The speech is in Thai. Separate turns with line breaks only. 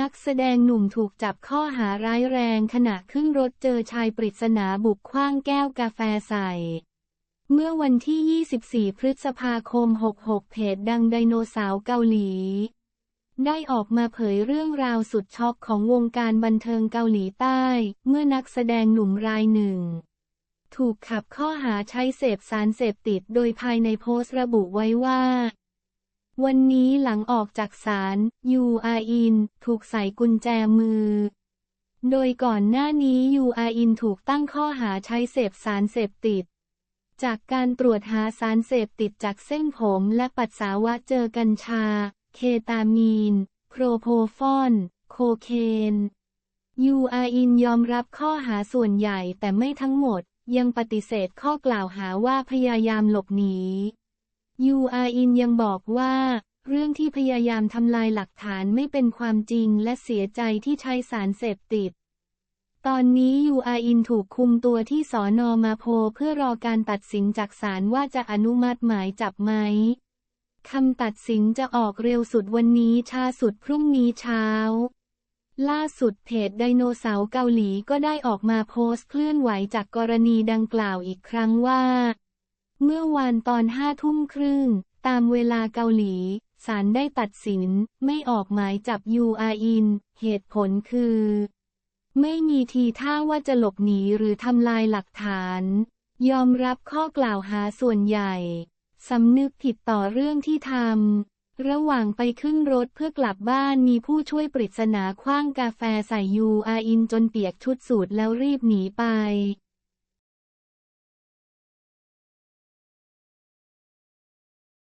นักแสดงหนุ่มถูกจับข้อหาร้ายแรงขณะขึ้นรถเจอชายปริศนาบุกคว้างแก้วกาแฟใส่ เมื่อวันที่ 24 พฤษภาคม 66 เพจดังไดโนเสาร์เกาหลี ได้ออกมาเผยเรื่องราวสุดช็อกของวงการบันเทิงเกาหลีใต้ เมื่อนักแสดงหนุ่มรายหนึ่ง ถูกขับข้อหาใช้เสพสารเสพติดโดยภายในโพสต์ระบุไว้ว่า วันนี้หลังออกจากศาลยูอาอิน ถูกใส่กุญแจมือ โดยก่อนหน้านี้ยูอาอินถูกตั้งข้อหาใช้เสพสารเสพติด จากการตรวจหาสารเสพติดจากเส้นผมและปัสสาวะเจอกัญชา เคตามีนโพรโพฟอน โคเคนยูอาอินยอมรับข้อหาส่วนใหญ่แต่ไม่ทั้งหมด ยังปฏิเสธข้อกล่าวหาว่าพยายามหลบหนี ยูอาอินยังบอกว่า เรื่องที่พยายามทำลายหลักฐานไม่เป็นความจริงและเสียใจที่ใช้สารเสพติด ตอนนี้ยูอาอินถูกคุมตัวที่สอนอมาโพเพื่อรอการตัดสินจากศาลว่าจะอนุมัติหมายจับไหมคำตัดสินจะออกเร็วสุดวันนี้ช้าสุดพรุ่งนี้เช้า ล่าสุดเพจไดโนเสาร์เกาหลีก็ได้ออกมาโพสต์เคลื่อนไหวจากกรณีดังกล่าวอีกครั้งว่า เมื่อวานตอนห้าทุ่มครึ่ง ตามเวลาเกาหลีศาลได้ตัดสินไม่ออกหมายจับยูอาอิน เหตุผลคือ ไม่มีทีท่าว่าจะหลบหนีหรือทำลายหลักฐาน ยอมรับข้อกล่าวหาส่วนใหญ่สำนึกผิดต่อเรื่องที่ทำ ระหว่างไปขึ้นรถเพื่อกลับบ้านมีผู้ช่วยปริศนาคว้างกาแฟใส่ยูอาอินจนเปียกชุดสูทแล้วรีบหนีไป